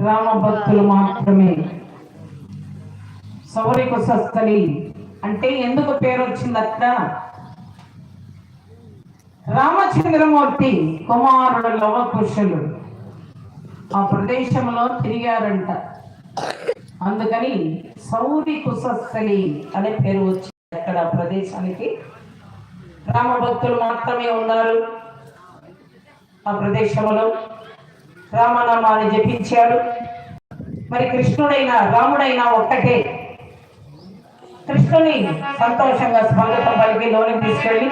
రామ భక్తులు మాత్రమే. సౌరి సస్తలి అంటే ఎందుకు పేరు వచ్చింది రామచంద్రమూర్తి కుమారుడు లవకుశులు ఆ ప్రదేశంలో తిరిగారంట. అందుకని సౌరి కుశస్థలి అనే పేరు వచ్చింది అక్కడ ఆ ప్రదేశానికి. రామ భక్తులు మాత్రమే ఉన్నారు. ఆ ప్రదేశంలో రామనామాన్ని జపించారు మరి కృష్ణుడైనా రాముడైనా ఒక్కటే. కృష్ణుని సంతోషంగా స్వాగతం పలికి లోనికి తీసుకెళ్ళి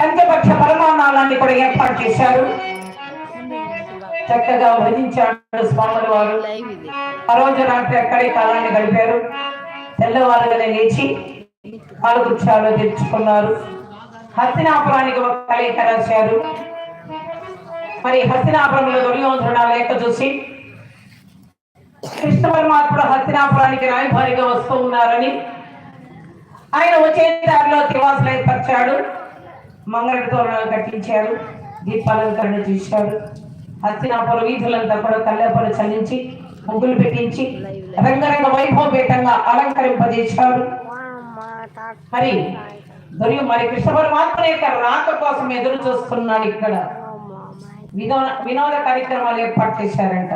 పంచపక్ష పరమాణాలన్నీ కూడా ఏర్పాటు చేశారు. చక్కగా భజించాడు స్వాముల వారు. ఆ రోజు రాత్రి అక్కడే కాలాన్ని గడిపారు. తెల్లవారుగానే లేచి పాలకుక్షాలు తెచ్చుకున్నారు. హస్తినాపురానికి ఒక లేఖ రాశారు. మరి హస్తినాపురంలో దుర్యోధన లేఖ చూసి కృష్ణ పరమాత్ముడు హస్తినాపురానికి రాయభారిగా వస్తూ ఉన్నారని ఆయన వచ్చే దారిలో తివాసులు ఏర్పరిచాడు. మంగళ తోరణాలు కట్టించారు దీపాలంకరణ చేశాడు హస్తినాపురం వీధులంతా కూడా కల్లేపలు చల్లించి ముగ్గులు పెట్టించి రంగరంగ వైభవపేతంగా అలంకరింపజేశాడు మరి మరియు మరి కృష్ణ పరమాత్మ యొక్క రాక కోసం ఎదురు చూస్తున్నాడు ఇక్కడ. వినోద వినోద కార్యక్రమాలు ఏర్పాటు చేశారంట.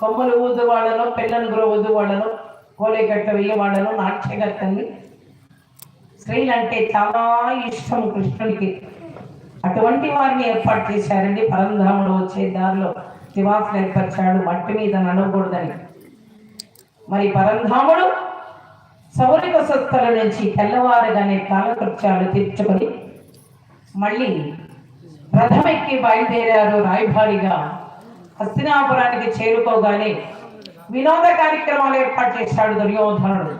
కొమ్మలు ఊదు వాళ్ళను పిల్లలు గుర ఊదు వాళ్ళను కోలేగట్ట వెయ్యి వాళ్ళను నాట్యగట్టని స్త్రీలంటే చాలా ఇష్టం కృష్ణుడికి. అటువంటి వారిని ఏర్పాటు చేశారండి. పరంధాముడు వచ్చే దారిలో నివాసులు ఏర్పరిచాడు. మట్టి మీద నడవకూడదని. మరి పరంధాముడు సౌరిక సత్తల నుంచి తెల్లవారుగానే కాలకృత్యాలు తీర్చుకొని మళ్ళీ రథమెక్కి బయలుదేరారు రాయభారిగా. హస్తినాపురానికి చేరుకోగానే వినోద కార్యక్రమాలు ఏర్పాటు చేశాడు దుర్యోధనుడు.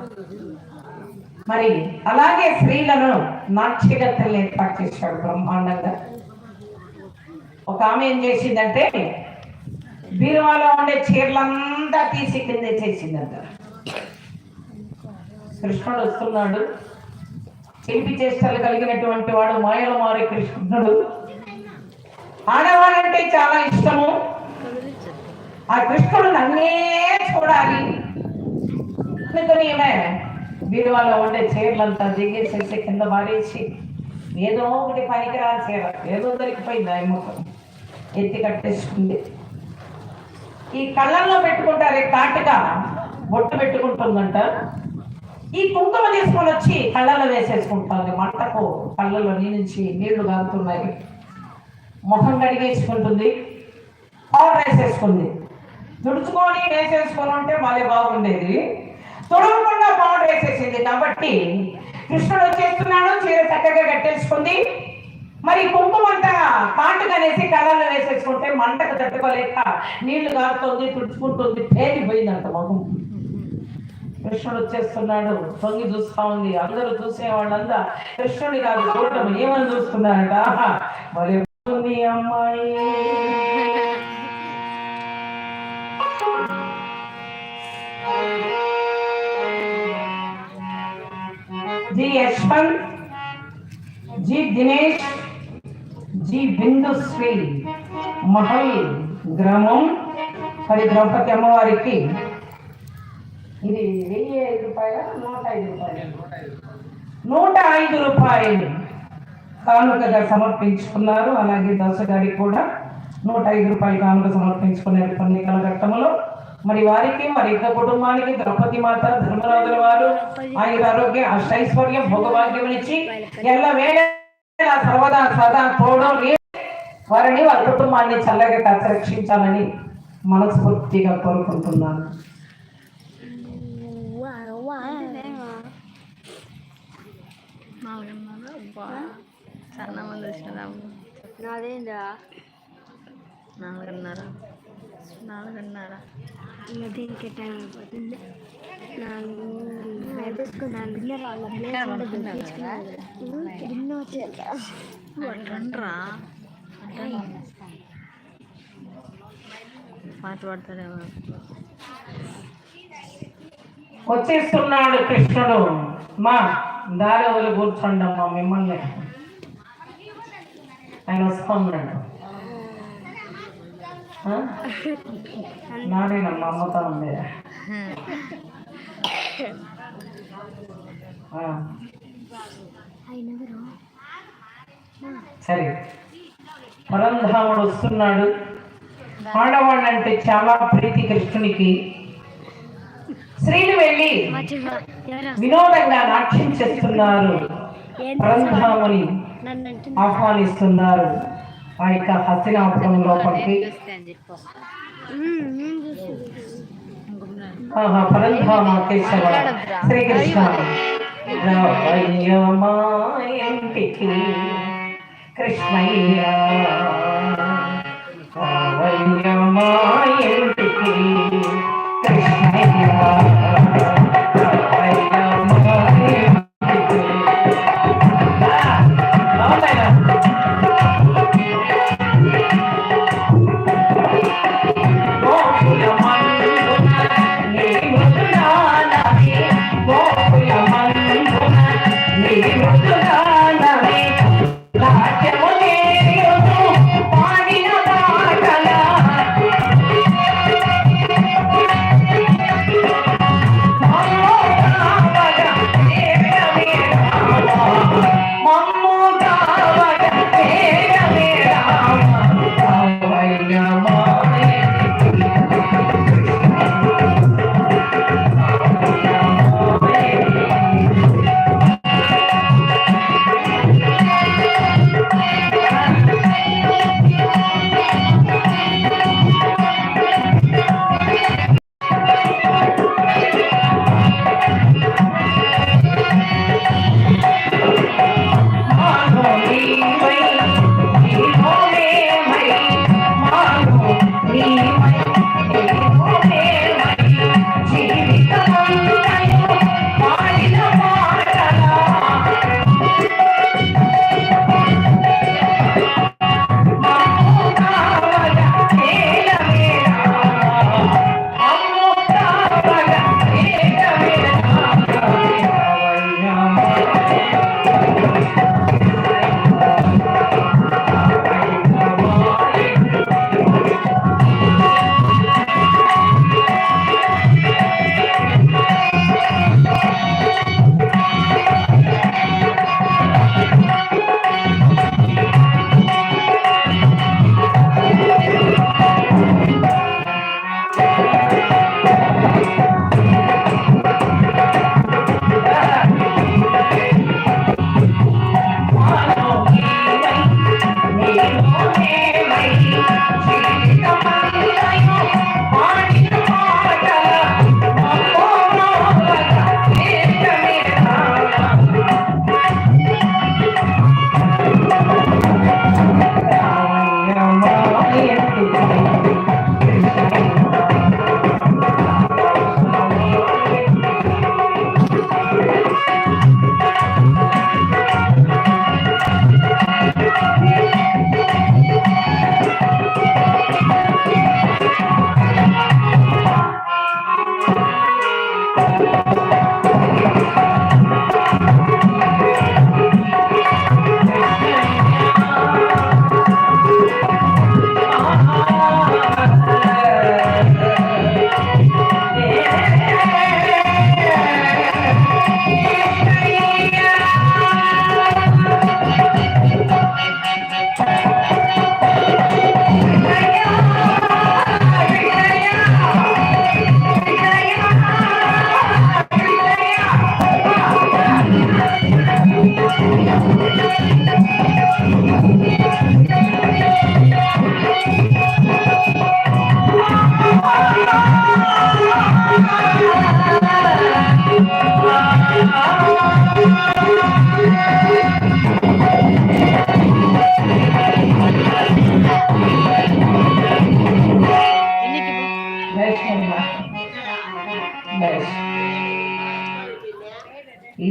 మరి అలాగే స్త్రీలను నాట్యగత్తెలను ఏర్పాటు చేశాడు బ్రహ్మాండంగా. ఒక ఆమె ఏం చేసిందంటే బీరువాలో ఉండే చీరలంతా తీసి కింద చేసిందంట. కృష్ణుడు వస్తున్నాడు. చిలిపి చేష్టలు కలిగినటువంటి వాడు మాయల మారి కృష్ణుడు. ఆడవాళ్ళంటే చాలా ఇష్టము. ఆ కృష్ణుడు నన్నే చూడాలి. అందుకని ఈమె బీరువాలో ఉండే చీరలంతా దిగేసేసి కింద పారేసి ఏదో ఒకటి పనికిరాని చీర ఏదో దొరికిపోయింది ఆ ముఖం. ఎత్తి కట్టేసుకుంది. ఈ కళ్ళల్లో పెట్టుకుంటారే కాటుగా బొట్టు పెట్టుకుంటుందంట. ఈ కుంకుమ తీసుకొని వచ్చి కళ్ళలో వేసేసుకుంటుంది. మంటకు కళ్ళలో నుంచి నీళ్ళు కాగుతున్నాయి ముఖం కడిగేసుకుంటుంది పౌడర్ వేసేసుకుంది. తుడుచుకొని వేసేసుకొని ఉంటే మళ్ళీ బాగుండేది. తుడవకుండా పౌడర్ వేసేసింది. కాబట్టి కృష్ణుడు వచ్చేస్తున్నాడు చీర చక్కగా కట్టేసుకుంది. మరి కుంకుమ అంతా కాటుకనేసి కళ్ళలో వేసేసుకుంటే మంటకు తట్టుకోలేక నీళ్ళు కారుతుంది తుడుచుకుంటుంది పేరిపోయిందంట మొహం. కృష్ణుడు వచ్చేస్తున్నాడు. తొంగి చూస్తా ఉంది. అందరూ చూసే వాళ్ళంతా కృష్ణుడి కాదు చూడటం ఏమని చూస్తున్నారట? మరి అమ్మాయి. G Yashwanth G Dinesh G Bindusri. Mahal గ్రామం మరి ద్రౌపది అమ్మవారికి ఇది వెయ్యి ఐదు రూపాయల? నూట ఐదు రూపాయలు? నూట ఐదు రూపాయలు. కానుకగా సమర్పించుకున్నారు. అలాగే దశగారికి కూడా నూట ఐదు రూపాయలు కానుక సమర్పించుకున్నారు కొన్ని కలఘట్టములో మరి వారికి మరి ఇక కుటుంబానికి ద్రౌపది మాత ధర్మరాజుల వారు ఆయన ఆరోగ్య అష్టైశ్వర్యం భోగభాగ్యం ఇచ్చి ఎల్ల వేళ సర్వదా సదా తోడు వారిని వారి కుటుంబాన్ని చల్లగా రక్షించాలని మనస్ఫూర్తిగా కోరుకుంటున్నాను. చాలా మంది వచ్చినారు నాదేందా నాలుగున్నర. నాలుగున్నర. ఇంకా దీనికి టైం అయిపోతుంది. నాలుగు నాలుగున్నర వాళ్ళ ఎన్నో వచ్చేయాలి రండ్రా పాట పాడతారేమో. వచ్చేస్తున్నాడు కృష్ణుడు. మా దారి వదిలి కూర్చోండి అమ్మా మిమ్మల్ని. ఆయన వస్తా ఉన్నాడు ఆ? నానేనమ్మా అమ్మతా ఉంది సరే. పరంధాముడు వస్తున్నాడు. ఆడవాళ్ళు అంటే చాలా ప్రీతి కృష్ణునికి. స్త్రీలు వెళ్ళి వినోదంగా నాట్యం చేస్తున్నారు. పరంధాముని ఆహ్వానిస్తున్నారు. ఆ యొక్క హస్తినాపురం లోపలికి. పరంధామ కేశవ శ్రీకృష్ణ. మా ఇంటికి కృష్ణయ్య. రావయ్య మా ఇంటికి కృష్ణయ్య రావయ్య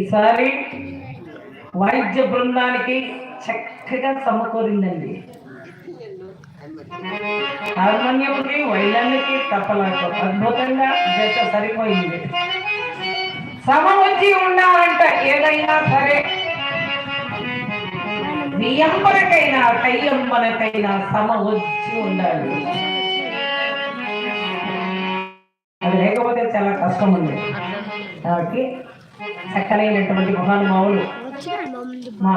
ఈసారి వాయిద్య బృందానికి చక్కగా సమకూరిందండి. హార్మోనియంకి వైలన్కి తప్పలకు అద్భుతంగా జత సరిపోయింది. సమ వచ్చి ఉండాలంట ఏదైనా సరే. ఆయన బియ్యంబరకైనా కయ్యంబరకైనా సమ వచ్చి ఉండాలి. అది లేకపోతే చాలా కష్టం ఉంది. కాబట్టి చక్కనైనటువంటి మహానుభావులు. మా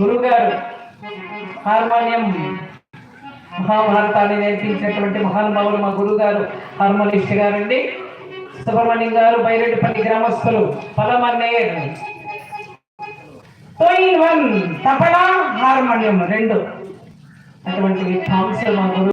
గురుగారు హార్మోనియం మహాభారతాన్ని నేర్పించినటువంటి మహానుభావులు మా గురుగారు హార్మోనిస్ట్ గారండి. సుబ్రహ్మణ్యం గారు బైరెడ్డిపల్లి గ్రామస్తులు పలమన్నేర్ పోయిన్ వన్ తపలా హార్మోనియం రెండు. అటువంటి విద్వాంసులు మా గురు